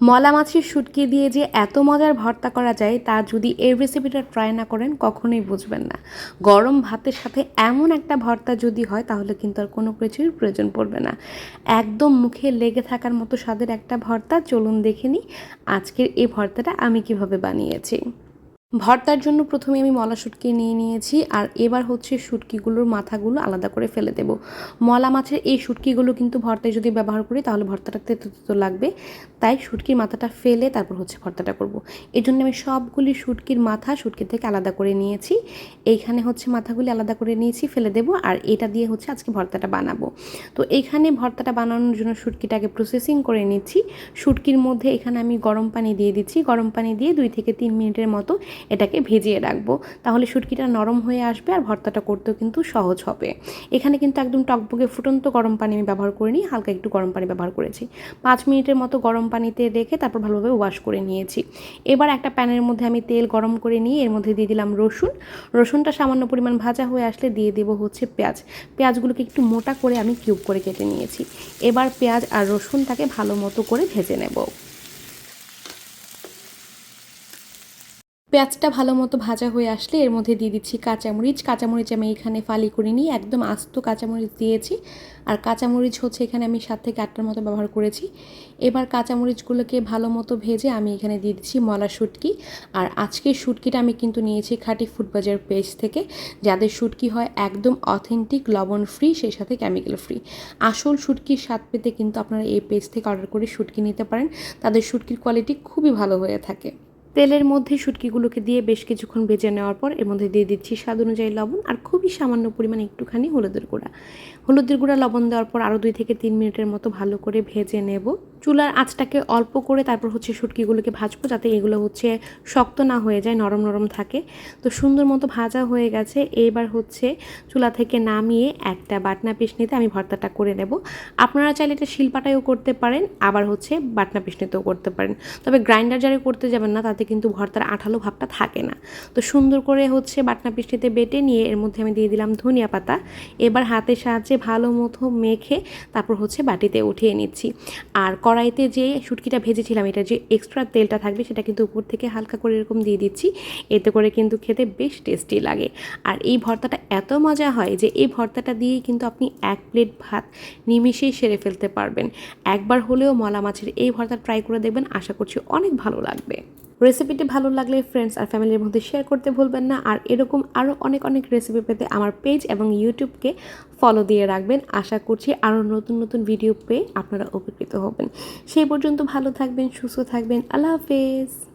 মলা মাছের শুটকি দিয়ে যে এত মজার ভর্তা করা যায়, তা যদি এই রেসিপিটা ট্রাই না করেন, কখনোই বুঝবেন না। গরম ভাতের সাথে এমন একটা ভর্তা যদি হয়, তাহলে কিন্তু আর কোনো কিছুর প্রয়োজন পড়বে না। একদম মুখে লেগে থাকার মতো স্বাদের একটা ভর্তা, চলুন দেখে নিই আজকের এই ভর্তাটা আমি কীভাবে বানিয়েছি। ভর্তার জন্য প্রথমে আমি মলা শুটকি নিয়ে নিয়েছি আর এবার হচ্ছে শুটকিগুলোর মাথাগুলো আলাদা করে ফেলে দেব। মলা মাছের এই শুটকিগুলো কিন্তু ভর্তায় যদি ব্যবহার করি তাহলে ভর্তাটা তেতো তেতো লাগবে। তাই শুটকির মাথাটা ফেলে তারপর হচ্ছে ভর্তাটা করব। এই জন্য আমি সবগুলি শুটকির মাথা শুটকি থেকে আলাদা করে নিয়েছি। এইখানে হচ্ছে মাথাগুলি আলাদা করে নিয়েছি, ফেলে দেব আর এটা দিয়ে হচ্ছে আজকে ভর্তাটা বানাবো। তো এইখানে ভর্তাটা বানানোর জন্য শুটকিটাকে প্রসেসিং করে নিচ্ছি। শুটকির মধ্যে এখানে আমি গরম পানি দিয়ে দিচ্ছি। গরম পানি দিয়ে দুই থেকে তিন মিনিটের মতো এটাকে ভেজিয়ে রাখব। তাহলে শুটকিটা নরম হয়ে আসবে আর ভর্তাটা করতেও কিন্তু সহজ হবে। এখানে কিন্তু একদম টকবগে ফুটন্ত গরম পানি আমি ব্যবহার করিনি, হালকা একটু গরম পানি ব্যবহার করেছি। পাঁচ মিনিটের মতো গরম পানিতে রেখে তারপর ভালোভাবে ওয়াশ করে নিয়েছি। এবার একটা প্যানের মধ্যে আমি তেল গরম করে নিয়ে এর মধ্যে দিয়ে দিলাম রসুন। রসুনটা সামান্য পরিমাণ ভাজা হয়ে আসলে দিয়ে দেবো হচ্ছে পেঁয়াজ। পেঁয়াজগুলোকে একটু মোটা করে আমি কিউব করে কেটে নিয়েছি। এবার পেঁয়াজ আর রসুনটাকে ভালো মতো করে ভেজে নেব। পেঁয়াজটা ভালো মতো ভাজা হয়ে আসলে এর মধ্যে দিয়ে দিচ্ছি কাঁচামরিচ। কাঁচামরিচ আমি এখানে ফালি করে নিই, একদম আস্ত কাঁচামরিচ দিয়েছি। আর কাঁচামরিচ হচ্ছে এখানে আমি সাত থেকে আটটার মতো ব্যবহার করেছি। এবার কাঁচামরিচগুলোকে ভালো মতো ভেজে আমি এখানে দিয়ে দিচ্ছি মলা শুটকি। আর আজকের শুটকিটা আমি কিন্তু নিয়েছি খাঁটি ফুডবাজার পেজ থেকে। যাদের শুটকি হয় একদম অথেন্টিক, লবণ ফ্রি সেই সাথে কেমিক্যাল ফ্রি আসল শুটকির স্বাদ পেতে কিন্তু আপনারা এই পেজ থেকে অর্ডার করে শুটকি নিতে পারেন। তাদের শুটকির কোয়ালিটি খুবই ভালো হয়ে থাকে। তেলের মধ্যে শুটকিগুলোকে দিয়ে বেশ কিছুক্ষণ ভেজে নেওয়ার পর এর মধ্যে দিয়ে দিচ্ছি স্বাদ অনুযায়ী লবণ আর খুবই সামান্য পরিমাণে একটুখানি হলুদের গুঁড়া। হলুদের গুঁড়া লবণ দেওয়ার পর আরও দুই থেকে তিন মিনিটের মতো ভালো করে ভেজে নেব। চুলার আঁচটাকে অল্প করে তারপর হচ্ছে শুটকিগুলোকে ভাজবো যাতে এগুলো হচ্ছে শক্ত না হয়ে যায়, নরম নরম থাকে। তো সুন্দর মতো ভাজা হয়ে গেছে। এবার হচ্ছে চুলা থেকে নামিয়ে একটা বাটনা পিস নিতে আমি ভর্তাটা করে নেব। আপনারা চাইলে এটা শিলপাটায়ও করতে পারেন, আবার হচ্ছে বাটনা পিস নিতেও করতে পারেন। তবে গ্রাইন্ডার জারে করতে যাবেন না, তাতে কিন্তু ভর্তার আঠালো ভাবটা থাকে না। তো সুন্দর করে হচ্ছে বাটনা পিসটিতে বেটে নিয়ে এর মধ্যে আমি দিয়ে দিলাম ধনিয়া পাতা। এবার হাতের সাহায্যে ভালো মতো মেখে তারপর হচ্ছে বাটিতে উঠিয়ে নিচ্ছি। আর কড়াইতে যে শুটকিটা ভেজেছিলাম, এটা যে এক্সট্রা তেলটা থাকবে সেটা কিন্তু উপর থেকে হালকা করে এরকম দিয়ে দিচ্ছি। এতে করে কিন্তু খেতে বেশ টেস্টি লাগে। আর এই ভর্তাটা এত মজা হয় যে এই ভর্তাটা দিয়েই কিন্তু আপনি এক প্লেট ভাত নিমিশেই সেরে ফেলতে পারবেন। একবার হলেও মলা মাছের এই ভর্তা ট্রাই করে দেখবেন, আশা করছি অনেক ভালো লাগবে। রেসিপিটি ভালো লাগলে ফ্রেন্ডস আর ফ্যামিলির মধ্যে শেয়ার করতে ভুলবেন না। আর এরকম আরও অনেক অনেক রেসিপি পেতে আমার পেজ এবং ইউটিউবকে ফলো দিয়ে রাখবেন। আশা করছি আরও নতুন নতুন ভিডিও পেয়ে আপনারা উপকৃত হবেন। সেই পর্যন্ত ভালো থাকবেন, সুস্থ থাকবেন। আল্লাহ হাফেজ।